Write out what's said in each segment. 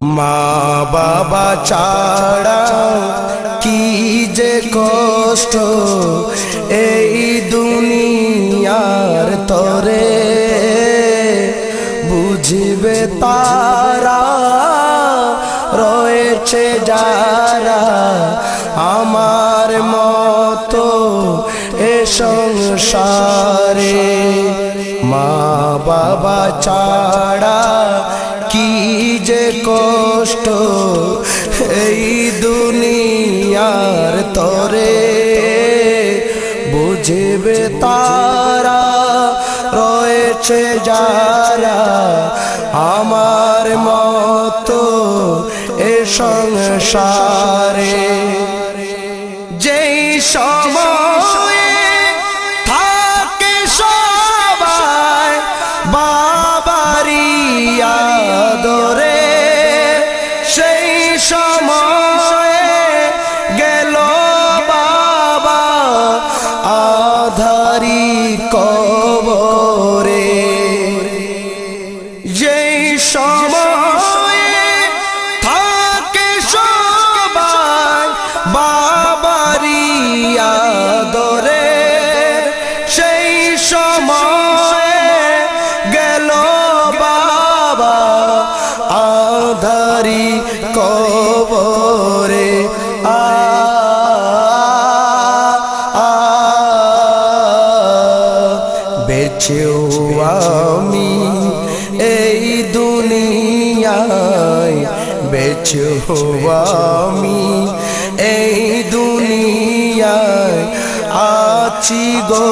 মা বাবা ছাড়া কি যে কষ্ট এই দুনিয়ার তরে। বুঝবে তারা রয়েছে যারা আমার মতো এ সংসারে। মা বাবা ছাড়া কি যে কষ্ট এই দুনিয়ার তরে। বুঝবে তারা রয়েছে যারা আমার মতো এ সংসারে। যেই সময়ে সময়ে থাকে সবাই বাবারি আদরে। গেল বাবা আধারি কবরে। আ বেছেও আমি এই দুনিয়ায় বেছেও আমি। এই দুনিয়ায় আছি গো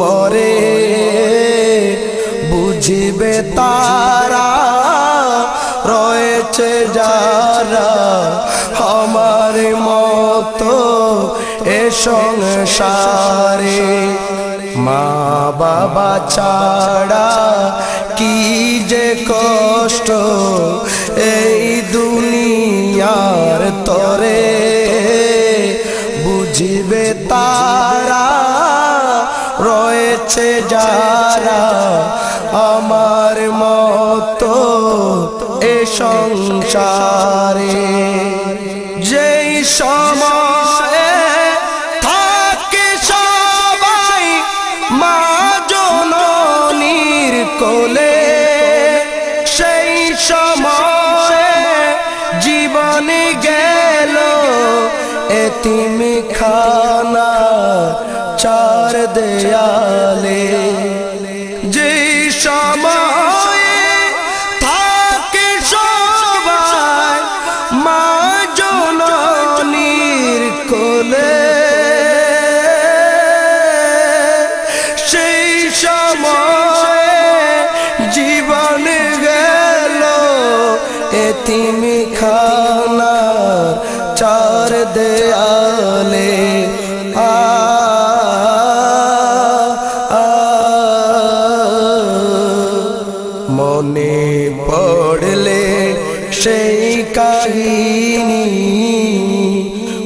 মরে। বুঝবে তারা রয়েছে যারা আমার মতো এ সংসারে। মা বাবা ছাড়া কি যে কষ্ট এই দুনিয়ার তরে। বুঝবে তারা, রয়েছে যারা আমার মতো এ সংসারে। যেই সময়ে থাকে সবাই মা জননীর কোলে এতিম খানা চার দেয়ালে। যে সময়ে থাকে সবাই মা জননীর কোলে। সেই সময়ে জীবন গেল এতিমি খানা চার দেয়ালে। আ আ, মনে পড়লে সেই কাহিনী।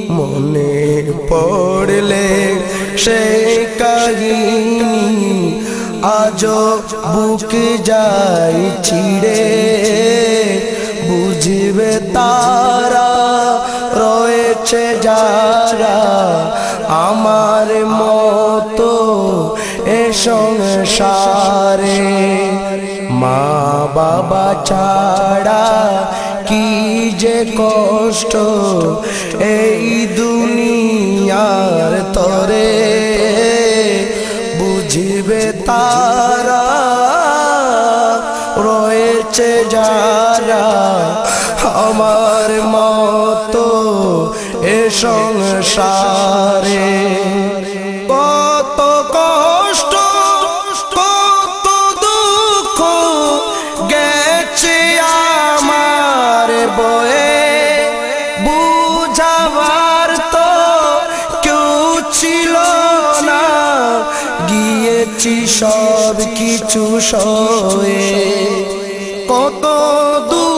মনে পড়লে সেই কাহিনী। আজ বুক যাই ছিড়ে। বুঝবে তারা রয়েছে যারা আমার মতো এ সংসারে। মা বাবা ছাড়া কি যে কষ্ট এই দুনিয়ার তরে। বুঝিবে তারা রয়েছে যারা আমার মতো এ সংসারে কত কষ্ট, কত দুঃখ গেছে আমার বয়ে। বুঝাবার তো কেউ ছিল না। গিয়েছি সব কিছু সয়ে। কত দুঃখ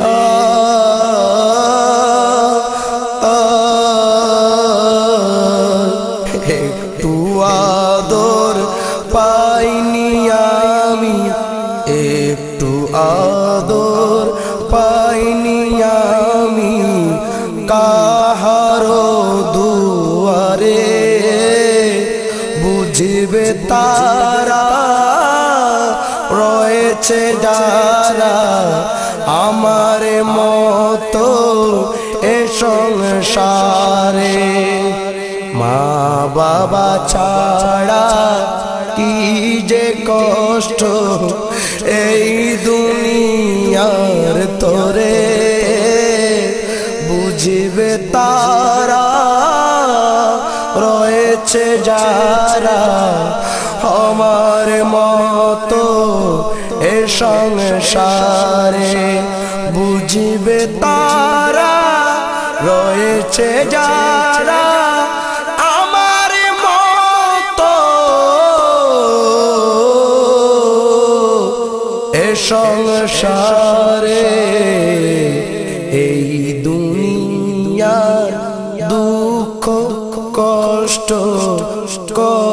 আ, একটু আদর পাইনি আমি। একটু আদর পাইনি আমি। কাহারো দুয়ারে বুঝবে তারা রয়েছে যারা আমার মতো এ সংসারে। মা বাবা ছাড়া কি যে কষ্ট এই দুনিয়ার তোরে। বুঝবে তারা রয়েছে যারা, আমার মতো সংসারে বুঝবে তারা রয়েছে যারা আমার মতো। এ সংসারে এই দুনিয়ার দুঃখ কষ্ট কর